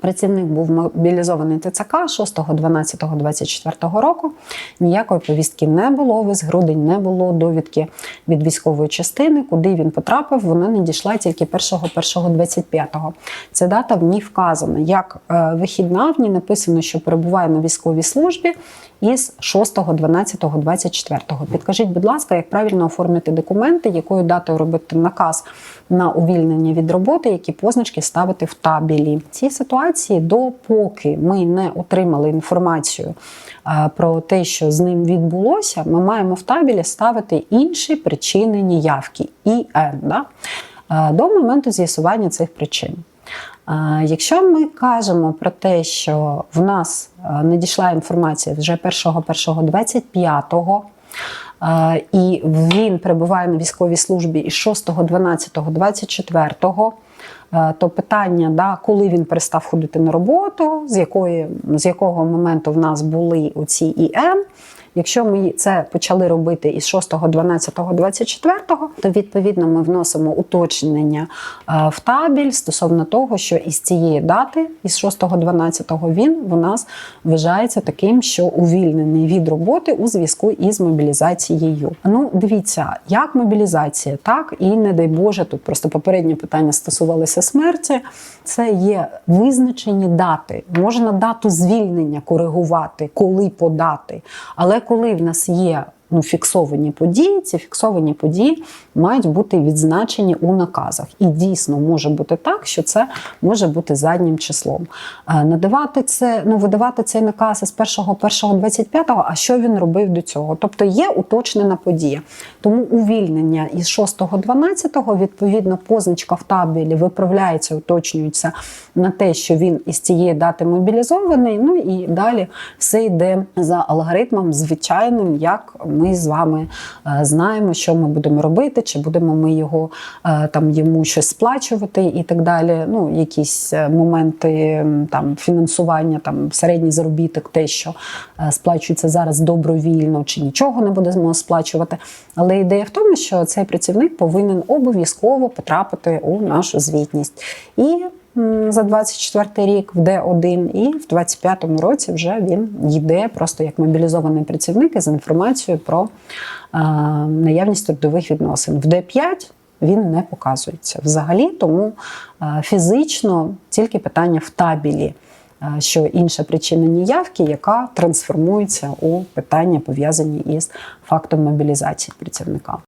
Працівник був мобілізований ТЦК 6.12.24 року. Ніякої повістки не було. Весь грудень не було довідки від військової частини. Куди він потрапив, вона не дійшла тільки 1.1.25. Ця дата в ній вказана як е, вихідна. В ній написано, що перебуває на військовій службі із 6.12.24. Підкажіть, будь ласка, як правильно оформити документи, якою датою робити наказ на увільнення від роботи, які позначки ставити в табелі. В цій ситуації, допоки ми не отримали інформацію е, про те, що з ним відбулося, ми маємо в табелі ставити інші причини неявки ІН да? е, до моменту з'ясування цих причин. Е, Якщо ми кажемо про те, що в нас надійшла інформація вже 1.1.25, е, і він перебуває на військовій службі із 6, 12, 24, то питання, да, коли він перестав ходити на роботу, з, якої, з якого моменту в нас були оці ІМ, Якщо ми це почали робити із 6.12.24, то відповідно ми вносимо уточнення е, в табель стосовно того, що із цієї дати, із 6.12 він у нас вважається таким, що увільнений від роботи у зв'язку із мобілізацією. Ну, дивіться, як мобілізація, так і не дай Боже, тут просто попереднє питання стосувалося смерті. Це є визначені дати. Можна дату звільнення коригувати, коли подати. Але коли в нас є ну, фіксовані події, ці фіксовані події мають бути відзначені у наказах. І дійсно може бути так, що це може бути заднім числом. Е, Надавати це, ну видавати цей наказ із 1.1.25, а що він робив до цього? Тобто є уточнена подія. Тому увільнення із 6.12, відповідно, позначка в табелі виправляється, уточнюється на те, що він із цієї дати мобілізований. Ну і далі все йде за алгоритмом звичайним, як ми з вами е, знаємо, що ми будемо робити, чи будемо ми його е, там йому щось сплачувати і так далі. Ну, якісь е, моменти там фінансування, там середній заробіток, те, що сплачується зараз добровільно, чи нічого не будемо сплачувати. Але ідея в тому, що цей працівник повинен обов'язково потрапити у нашу звітність. І за 24 рік в Д1 і в 25-му році вже він йде просто як мобілізований працівник із інформацією про е, наявність трудових відносин. В Д5 він не показується взагалі, тому е, фізично тільки питання в табелі. е, Що інша причина неявки, яка трансформується у питання пов'язані із фактом мобілізації працівника.